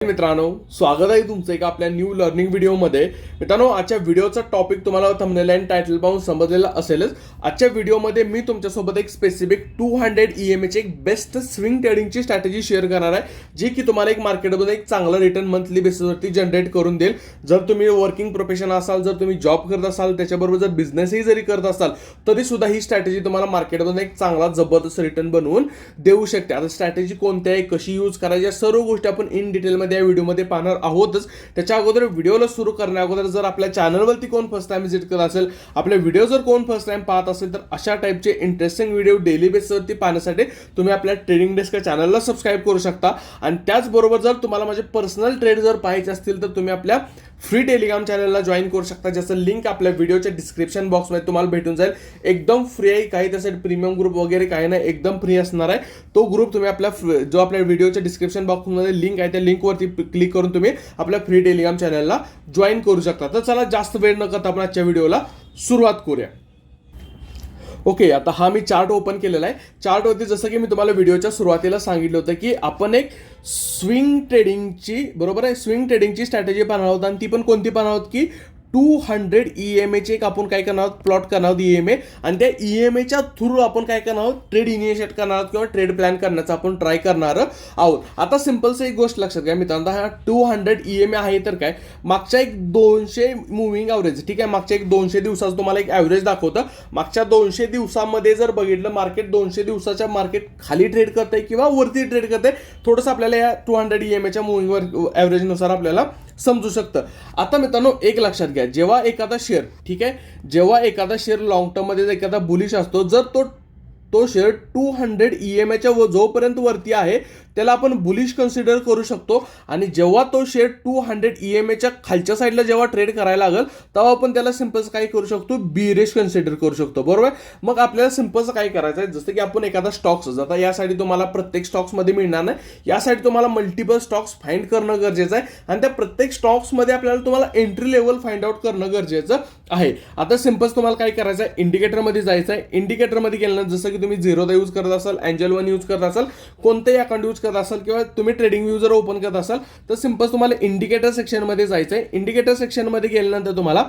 मित्रांनो स्वागत आहे तुमचं एका आपल्या न्यू लर्निंग व्हिडिओमध्ये मित्रांनो आजच्या व्हिडिओचा टॉपिक तुम्हाला थंबनेल आणि टायटल पाहून समजलेला असेलच. आजच्या व्हिडिओमध्ये मी तुमच्यासोबत एक specific two hundred E M एची एक बेस्ट स्विंग ट्रेडिंगची स्ट्रॅटेजी शेअर करणार आहे जी की तुम्हाला एक मार्केटमध्ये एक चांगला रिटर्न मंथली बेसिसवरती जनरेट करून देईल. जर तुम्ही वर्किंग प्रोफेशन असाल जर तुम्ही जॉब करत असाल त्याच्याबरोबर जर बिझनेसही जरी करत असाल तरी सुद्धा ही स्ट्रॅटेजी तुम्हाला मार्केटमध्ये एक चांगला जबरदस्त रिटर्न बनवून देऊ शकते. आता स्ट्रॅटेजी कोणत्या आहे कशी यूज करायची या सर्व गोष्टी आपण इन डिटेलमध्ये या व्हिडिओमध्ये पाहणार आहोतच. त्याच्या अगोदर व्हिडिओला सुरू करण्या अगोदर जर आपल्या चॅनलवरती कोण फर्स्ट टाइम व्हिजिट करत असेल आपले व्हिडिओ जर कोण फर्स्ट टाइम पाहत असेल तर अशा टाईपचे इंटरेस्टिंग व्हिडिओ डेली बेसवरती पाहण्यासाठी तुम्ही आपल्या ट्रेडिंग डेस्क चॅनलला सबस्क्राईब करू शकता. आणि त्याचबरोबर जर तुम्हाला माझे पर्सनल ट्रेड जर पाहायचे असतील तर तुम्ही आपल्या फ्री टेलिग्राम चॅनलला जॉईन करू शकता. ज्याचं लिंक आपल्या व्हिडिओच्या डिस्क्रिप्शन बॉक्समध्ये तुम्हाला भेटून जाईल. एकदम फ्री आहे. काही त्यासाठी प्रीमियम ग्रुप वगैरे काही नाही. एकदम फ्री असणार आहे. तो ग्रुप तुम्ही आपल्या जो आपल्या व्हिडिओच्या डिस्क्रिप्शन बॉक्समध्ये लिंक आहे त्या लिंकवरती क्लिक करून तुम्ही आपल्या फ्री टेलिग्राम चॅनलला जॉईन करू शकता. तर चला जास्त वेळ न करता आपण आजच्या व्हिडिओला सुरुवात करूया. ओके आता हा मी चार्ट ओपन केलेला आहे. चार्टवरती जसं की मी तुम्हाला व्हिडिओच्या सुरुवातीला सांगितलं होतं की आपण एक स्विंग ट्रेडिंगची बरोबर आहे? स्विंग ट्रेडिंगची स्ट्रॅटेजी पाहणार आहोत आणि ती पण कोणती पाहणार आहोत की टू हंड्रेड ई एम एचे एक आपण काय करणार आहोत? प्लॉट करणार आहोत ई एम ए आणि त्या ई एम एच्या थ्रू आपण काय करणार आहोत? ट्रेड इनिशिएट करणार आहोत किंवा ट्रेड प्लॅन करण्याचा आपण ट्राय करणार आहोत. आता सिम्पलचं एक गोष्ट लक्षात घ्या मित्रांनो. हा two hundred E M A आहे तर काय? मागच्या एक दोनशे मुव्हिंग ॲव्हरेज ठीक आहे? मागच्या एक दोनशे दिवसाचं तुम्हाला एक ॲव्हरेज दाखवतं. मागच्या दोनशे दिवसामध्ये जर बघितलं मार्केट दोनशे दिवसाच्या मार्केट खाली ट्रेड करत आहे किंवा वरती ट्रेड करत आहे थोडंसं आपल्याला या टू हंड्रेड ई एम एच्या मुव्हिंगवर ॲव्हरेजनुसार आपल्याला समजू शकतं. आता मित्रांनो एक लक्षात घ्या. जेव्हा एखादा शेअर ठीक आहे? जेव्हा एखादा शेअर लॉंग टर्ममध्ये एखादा बुलिश असतो जर तो तो share two hundred E M एच्या जोपर्यंत वरती आहे त्याला आपण बुलिश कन्सिडर करू शकतो. आणि जेव्हा तो share two hundred E M एच्या खालच्या साईडला जेव्हा ट्रेड करायला लागेल तेव्हा आपण त्याला सिम्पलचं काय करू शकतो? बीरेश कन्सिडर करू शकतो. बरोबर? मग आपल्याला सिम्पलचं काय करायचं आहे? जसं की आपण एखादा स्टॉक्स आता यासाठी तुम्हाला प्रत्येक स्टॉक्समध्ये मिळणार नाही. यासाठी तुम्हाला मल्टिपल स्टॉक्स फाइंड करणं गरजेचं आहे. आणि त्या प्रत्येक स्टॉक्समध्ये आपल्याला तुम्हाला एंट्री लेवल फाइंड आउट करणं गरजेचं आहे. आता सिम्पल्स तुम्हाला काय करायचं आहे? इंडिकेटरमध्ये जायचं आहे. इंडिकेटरमध्ये गेल्यानंतर जसं की तुम्ही झिरोदा यूज करत असाल अँजल वन यूज करत असाल कोणतेही अकाउंट यूज करत असाल किंवा तुम्ही ट्रेडिंग व्ह्यू जर ओपन करत असाल तर सिंपल तुम्हाला इंडिकेटर सेक्शनमध्ये जायचं आहे इंडिकेटर सेक्शनमध्ये गेल्यानंतर तुम्हाला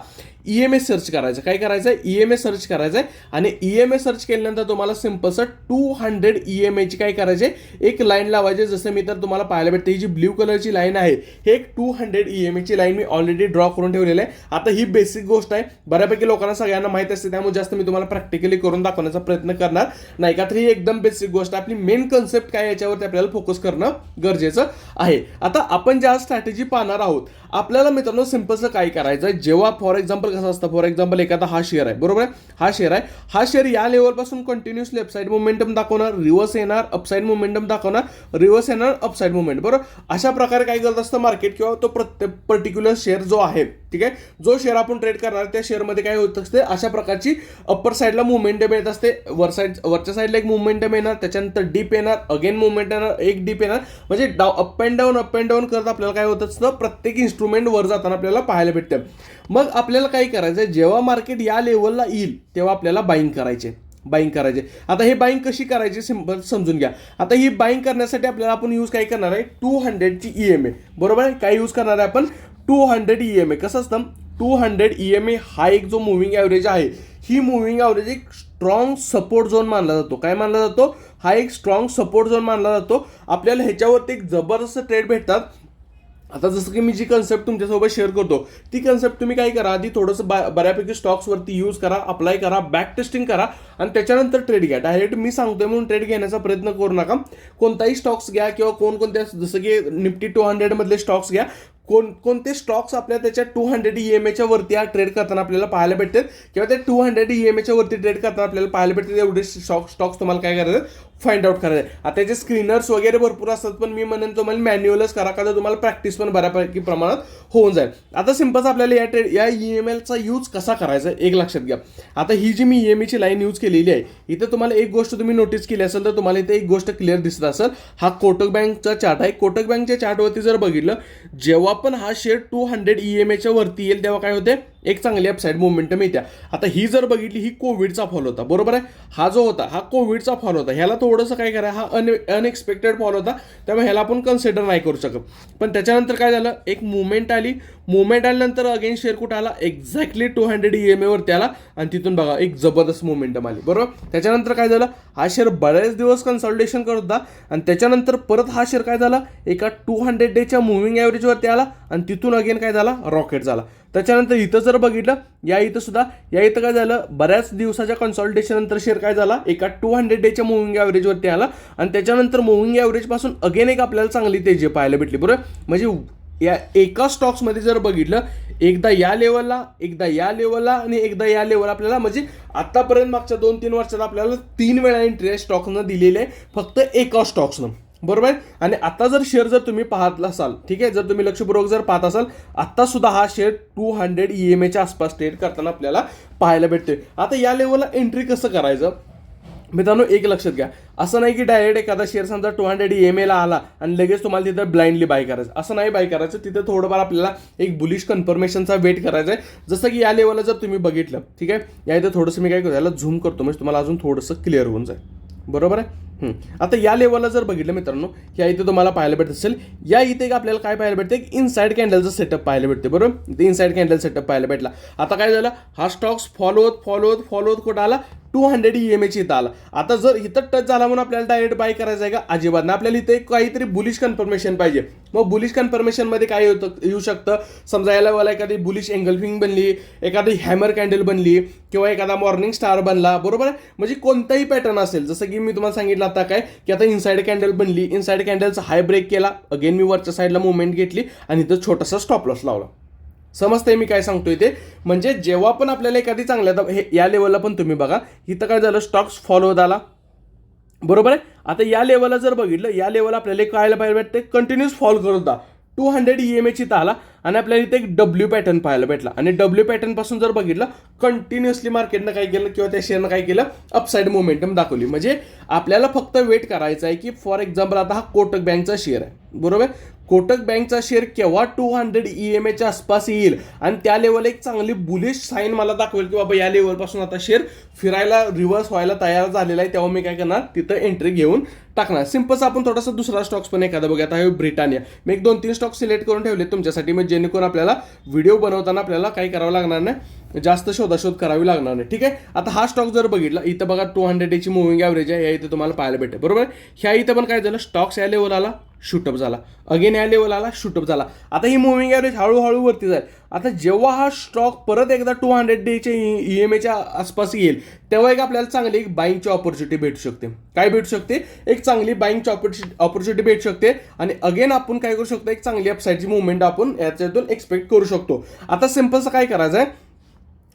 ई एम एस सर्च करायचं काय करायचं आहे ई एम एस सर्च करायचं आहे आणि ई एम एस सर्च केल्यानंतर तुम्हाला सिम्पलचं टू हंड्रेड ई एम एची काय करायचे एक लाईन लावायची. जसं मी तर तुम्हाला पाहायला भेटते ही जी ब्ल्यू कलरची लाईन आहे हे एक टू हंड्रेड ई एम एची लाईन मी ऑलरेडी ड्रॉ करून ठेवलेली आहे. आता ही बेसिक गोष्ट आहे. बऱ्यापैकी लोकांना सगळ्यांना माहिती असते त्यामुळे जास्त मी तुम्हाला प्रॅक्टिकली करून दाखवण्याचा प्रयत्न करणार नाही का? तर ही एकदम बेसिक गोष्ट आहे. आपली मेन कन्सेप्ट काय याच्यावरती आपल्याला फोकस करणं गरजेचं आहे. आता आपण ज्या स्ट्रॅटेजी पाहणार आहोत आपल्याला मित्रांनो सिम्पलचं काय करायचं आहे? जेव्हा फॉर एक्झाम्पल कसं असतं? फॉर एक्झाम्पल एखादा हा शेअर आहे. बरोबर आहे? हा शेअर आहे. हा शेअर या लेवलपासून कंटिन्युअस लेफ्ट साईड मोमेंटम दाखवणार रिव्हर्स येणार अपसाईड मोमेंटम दाखवणार रिव्हर्स येणार अपसाईड मोमेंट बरोबर अशा प्रकारे काय करत असतं मार्केट किंवा तो प्रत्येक पर्टिक्युलर शेअर जो आहे ठीक आहे? जो शेअर आपण ट्रेड करणार त्या शेअरमध्ये काय होत असते? अशा प्रकारची अप्पर साईडला मुवमेंटम येत असते. वर साईड वरच्या साईडला एक मुवमेंटम येणार त्याच्यानंतर डीप येणार. अगेन मुवमेंट येणार. एक डीप येणार. म्हणजे डाव up and down up and down करत आपल्याला काय होत असतं? प्रत्येक इन्स्ट्रुमेंट वर जाताना आपल्याला पाहायला भेटतं. मग आपल्याला काय करायचं आहे जेव्हा मार्केट या लेवलला येईल तेव्हा आपल्याला बाईंग करायचे. बाईंग करायचे. आता हे बाईंग कशी करायची? सिंपल समजून घ्या. आता ही बाईंग करण्यासाठी आपल्याला आपण यूज काय करणार आहे? टू हंड्रेडची ई एम ए बरोबर आहे? काय यूज करणार आहे आपण? Two hundred E M A कसं असतं? Two hundred E M A हा एक जो मुव्हिंग ॲव्हरेज आहे ही मुव्हिंग ॲव्हरेज एक स्ट्रॉंग सपोर्ट झोन मानला जातो. काय मानला जातो? हा एक स्ट्रॉंग सपोर्ट झोन मानला जातो. आपल्याला ह्याच्यावरती एक जबरदस्त ट्रेड भेटतात. आता जसं की मी जी कन्सेप्ट तुमच्यासोबत शेअर करतो ती कन्सेप्ट तुम्ही काय करा? आधी थोडंसं बा बऱ्यापैकी स्टॉक्सवरती यूज करा अप्लाय करा बॅक टेस्टिंग करा आणि त्याच्यानंतर ट्रेड घ्या. डायरेक्ट मी सांगतोय म्हणून ट्रेड घेण्याचा प्रयत्न करू नका. कोणताही स्टॉक्स घ्या किंवा कोणकोणत्या जसं की निफ्टी टू हंड्रेडमधले स्टॉक्स घ्या कोण कोणते स्टॉक्स आपल्या त्याच्या टू हंड्रेड ई एम एच्या वरती ट्रेड करताना आपल्याला पाहायला भेटतात? किंवा त्या टू हंड्रेड ई एम एच्या वरती ट्रेड करताना आपल्याला पाहायला भेटतात? एवढे स्टॉक स्टॉक्स तुम्हाला काय करायचं फाइंड आउट करायचं आता त्याचे स्क्रीनर्स वगैरे भरपूर असतात पण मी म्हणेन तुम्हाला मॅन्युअलच करा का तुम्हाला प्रॅक्टिस पण बऱ्यापैकी प्रमाणात होऊन जाईल. आता सिम्पल्स आपल्याला या ट्रेड या ई एम एलचा यूज कसा करायचा एक लक्षात घ्या. आता ही जी मी ई एम एची लाईन यूज केलेली आहे इथं तुम्हाला एक गोष्ट तुम्ही नोटीस केली असेल तर तुम्हाला इथे एक गोष्ट क्लिअर दिसत असेल. हा कोटक बँकचा चार्ट आहे. कोटक बँकच्या चार्टवरती जर बघितलं जेव्हा पण हा share two hundred E M एच्या वरती येईल तेव्हा काय होते? एक चांगली अपसाईड मुवमेंटम येत्या आता ही जर बघितली ही कोविडचा फॉल होता. बरोबर आहे? हा जो होता हा कोविडचा फॉल होता ह्याला थोडंसं काय करा हा अन अनएक्सपेक्टेड फॉल होता त्यामुळे ह्याला आपण कन्सिडर नाही करू शकत. पण त्याच्यानंतर काय झालं एक मुवमेंट आली. मुवमेंट आल्यानंतर अगेन शेअर आला exactly two hundred E M एवरती आला आणि तिथून बघा एक जबरदस्त मुवमेंटम आली. बरोबर? त्याच्यानंतर काय झालं हा शेअर बऱ्याच दिवस कन्सल्टेशन करत होता आणि त्याच्यानंतर परत हा शेअर काय झाला एका टू हंड्रेड डेच्या मुव्हिंग ॲव्हरेजवरती आला आणि तिथून अगेन काय झाला रॉकेट झाला. त्याच्यानंतर इथं जर बघितलं या इथं सुद्धा या इथं काय झालं बऱ्याच दिवसाच्या कन्सॉल्टेशन नंतर शेअर काय झाला? एका टू हंड्रेड डेच्या मुव्हिंग ॲव्हरेजवरती आला. आणि त्याच्यानंतर मुव्हिंग ॲव्हरेजपासून अगेन एक आपल्याला चांगली तेजी पाहायला भेटली. बरोबर? म्हणजे या एका स्टॉक्समध्ये जर बघितलं एकदा या लेवलला एकदा या लेवलला आणि एकदा या लेवल आपल्याला म्हणजे आतापर्यंत मागच्या दोन तीन वर्षात आपल्याला तीन वेळा एंट्री स्टॉक्सनं दिलेली आहे फक्त एका स्टॉक्सनं बरोबर? आहे आणि आता जर शेअर जर तुम्ही पाहत असाल ठीक आहे? जर तुम्ही लक्षपूर्वक जर पाहत असाल आत्ता सुद्धा हा share two hundred E M एच्या आसपास ट्रेड करताना आपल्याला पाहायला भेटते आता या लेवलला एंट्री कसं करायचं? मित्रांनो एक लक्षात घ्या. असं नाही की डायरेक्ट एखादा शेअर समजा टू हंड्रेड ई एम एला आला आणि लगेच तुम्हाला तिथं ब्लाइंडली बाय करायचं. असं नाही बाय करायचं. तिथं थोडंफार आपल्याला एक बुलिश कन्फर्मेशनचा वेट करायचा आहे. जसं की या लेवलला जर तुम्ही बघितलं ठीक आहे? या इथं थोडंसं मी काय करतो याला झूम करतो. म्हणजे तुम्हाला अजून थोडंसं क्लिअर होऊन जाईल. बरोबर आहे? आता या लेवलला जर बघितलं मित्रांनो या इथे तुम्हाला पाहायला भेटत असेल या इथे एक आपल्याला काय पाहायला भेटतं की इनसाईड कॅन्डलचं सेटअप पाहायला भेटते बरोबर? इथे इनसाईड कॅन्डल सेटअप पाहायला भेटला. आता काय झालं? हा स्टॉक्स फॉलो होत फॉलो होत फॉलो होत कुठं आला? Two hundred E M H इथं आला आता जर इथं टच झाला म्हणून आपल्याला डायरेक्ट बाय करायचं आहे का? अजिबात नाही. आपल्याला इथे काहीतरी बुलिश कन्फर्मेशन पाहिजे. मग बुलिश कन्फर्मेशनमध्ये काय होतं? येऊ शकतं. समजा याला मला एखादी बुलिश एंगल्फिंग बनली एखादी हॅमर कॅन्डल बनली किंवा एखादा मॉर्निंग स्टार बनला बरोबर? आहे म्हणजे कोणताही पॅटर्न असेल. जसं की मी तुम्हाला सांगितलं आता काय की आता इनसाईड कॅन्डल बनली इनसाईड कॅन्डलचा हाय ब्रेक केला. अगेन मी वरच्या साईडला मुवमेंट घेतली आणि इथं छोटासा स्टॉप लॉस लावला. समजतंय मी काय सांगतोय ते. म्हणजे जेव्हा पण आपल्याला एखादी चांगल्या हे या लेवलला पण तुम्ही बघा इथं काय झालं स्टॉक्स फॉलो झाला बरोबर आहे? आता या लेवलला जर बघितलं या लेवलला आपल्याला कळायला पाहिजे भेटते कंटिन्यूस फॉल करत होता. टू हंड्रेड ई एम एची आला आणि आपल्याला इथे एक डब्ल्यू पॅटर्न पाहायला भेटला. आणि डब्ल्यू पॅटर्नपासून जर बघितलं कंटिन्युअसली मार्केटनं काय केलं किंवा त्या शेअरनं काय केलं अपसाईड मोमेंटम दाखवली. म्हणजे आपल्याला फक्त वेट करायचं आहे की फॉर एक्झाम्पल आता हा कोटक बँकचा शेअर आहे. बरोबर? कोटक बँकचा शेअर केव्हा टू हंड्रेड ई एम एच्या आसपास येईल? आणि त्या लेवल एक चांगली बुलिश साईन मला दाखवेल की बाबा या लेवलपासून आता शेअर फिरायला रिव्हर्स व्हायला तयार झालेला आहे. तेव्हा मी काय करणार? तिथं एंट्री घेऊन टाकणार. सिम्पल्स आपण थोडासा दुसरा स्टॉक्स पण एखादा बघा आता हे ब्रिटानिया मी एक दोन तीन स्टॉक सिलेक्ट करून ठेवले तुमच्यासाठी. मग जेणेकरून आपल्याला व्हिडिओ बनवताना आपल्याला काही करावं लागणार नाही. जास्त शोधाशोध करावी लागणार नाही. ठीक आहे? आता हा स्टॉक जर बघितला इथं बघा टू हंड्रेडची मुव्हिंग ॲव्हरेज आहे या इथं तुम्हाला पाहायला भेटेल. बरोबर? ह्या इथं पण काय झालं? स्टॉक्स या लेवल आला शूटअप झाला. अगेन या लेवल आला शूटअप झाला. आता ही मुव्हिंग ॲव्हरेज हळूहळू वरती जाईल. आता जेव्हा हा स्टॉक परत एकदा टू हंड्रेड डेच्या ई एम एच्या आसपास येईल तेव्हा एक आपल्याला चांगली एक बाईंगची ऑपॉर्च्युनिटी भेटू शकते. काय भेटू शकते? एक चांगली बाईंगची ऑपॉर्च्युनिटी भेटू शकते. आणि अगेन आपण काय करू शकतो? एक चांगली अपसाईडची मुवमेंट आपण याच्यातून एक्सपेक्ट करू शकतो. आता सिम्पलचं काय करायचं आहे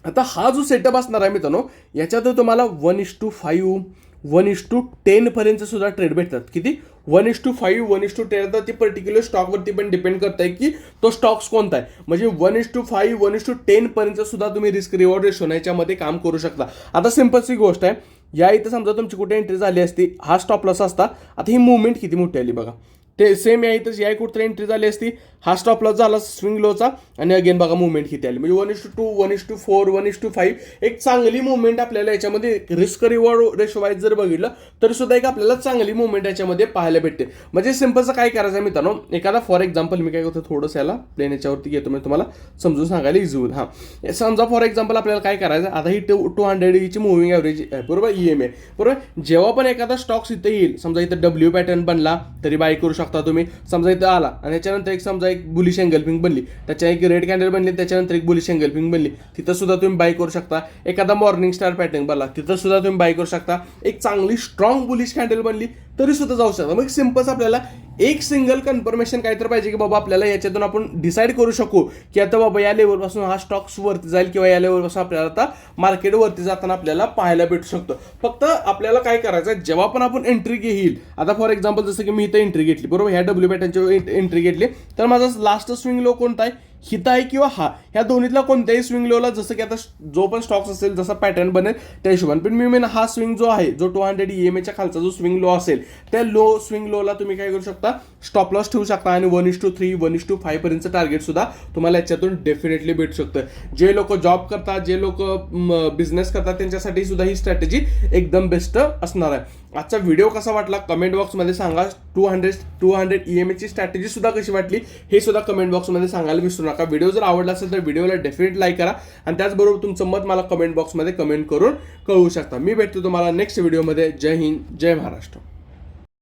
आता हा जो सेटअप असणार आहे मित्रांनो याच्यात तुम्हाला one is to five one is to टेनपर्यंत सुद्धा ट्रेड भेटतात. किती? One is to five one is to ten तर ती पर्टिक्युलर स्टॉकवरती पण डिपेंड करत आहे की तो स्टॉक्स कोणता आहे. म्हणजे one is to five one is to टेनपर्यंत सुद्धा तुम्ही रिस्क रिवॉर्ड रेशो याच्यामध्ये काम करू शकता. आता सिम्पलची गोष्ट आहे. या इथं समजा तुमची कुठे एंट्री झाली असती हा स्टॉप लॉस असता. आता ही मुवमेंट किती मोठी आली बघा. ते सेम या इथं या कुठतरी एंट्री झाली असती. हा स्टॉप लॉस झाला स्विंग लोचा आणि अगेन बघा मुवमेंट किती आली. म्हणजे one is to two one is to four one is to five एक चांगली मुवमेंट आपल्याला याच्यामध्ये रिस्क रिवॉर्ड रेशो वाईज जर बघितलं तर सुद्धा एक आपल्याला चांगली मुवमेंट याच्यामध्ये पाहायला भेटते. म्हणजे सिम्पलचं काय करायचं आहे मित्रांनो? एखादा फॉर एक्झाम्पल मी काय करतो थोडंसं याला प्लेन याच्यावरती घेतो. म्हणजे तुम्हाला समजून सांगायला इझी होईल. हां. समजा फॉर एक्झाम्पल आपल्याला काय करायचं आता ही टू टू हंड्रेड ईची मुव्हिंग ॲव्हरेज आहे. बरोबर? ई एम ए बरोबर? जेव्हा पण एखादा स्टॉक्स इथं येईल समजा इथं डब्ल्यू पॅटर्न बनला तरी बाय करू शकता तुम्ही. समजा इथं आला. आणि त्याच्यानंतर एक समजा एक बुलिश एंगलपिंग बनली. त्याच्या एक रेड कॅन्डल बनली त्याच्यानंतर एक बुलिश एंगल्फिंग बनली. तिथं सुद्धा तुम्ही बाय करू शकता. एखादा मॉर्निंग स्टार पॅटर्न बनला. तिथं सुद्धा तुम्ही बाय करू शकता. एक चांगली स्ट्रॉंग बुलिश कॅन्डल बनली. तरी सुद्धा जाऊ शकता मग सिम्पल्स आपल्याला एक सिंगल कन्फर्मेशन काय तर पाहिजे की बाबा आपल्याला याच्यातून आपण डिसाईड करू शकू की आता बाबा या लेवलपासून हा स्टॉक्स वरती जाईल किंवा या लेवलपासून आपल्याला आता मार्केट वरती जाताना आपल्याला पाहायला भेटू शकतो. फक्त आपल्याला काय करायचं आहे? जेव्हा पण आपण एंट्री घेईल आता फॉर एक्झाम्पल जसं की मी इथं एंट्री घेतली बरोबर? ह्या डब्ल्यू पॅटर्नची एंट्री घेतली तर माझा लास्ट स्विंग लो कोणता आहे? हिताय किंवा हा ह्या दोन्हीतला कोणत्याही स्विंग लोला जसं की आता जो पण स्टॉक्स असेल जसा पॅटर्न बनेल त्या हिशोबाने. पण मी मेन हा स्विंग जो आहे जो टू हंड्रेड ई एम एच्या खालचा जो स्विंग लो असेल त्या लो स्विंग लोला तुम्ही काय करू शकता? स्टॉप लॉस ठेवू शकता आणि one is to three one is to five पर्यंतचं target सुद्धा तुम्हाला याच्यातून डेफिनेटली भेटू शकतं. जे लोक जॉब करतात जे लोक बिझनेस करतात त्यांच्यासाठी सुद्धा ही स्ट्रॅटेजी एकदम बेस्ट असणार आहे. आजचा व्हिडिओ कसा वाटला? कमेंट बॉक्समध्ये सांगा. Two hundred two hundred E M एची स्ट्रॅटेजी सुद्धा कशी वाटली? हे सुद्धा कमेंट बॉक्समध्ये सांगायला विसरू नका. व्हिडिओ जर आवडला असेल तर व्हिडिओला डेफिनेट लाईक करा. आणि त्याचबरोबर तुमचं मत मला कमेंट बॉक्समध्ये कमेंट करून कळवू शकता. मी भेटतो तुम्हाला नेक्स्ट व्हिडिओमध्ये जय हिंद जय महाराष्ट्र.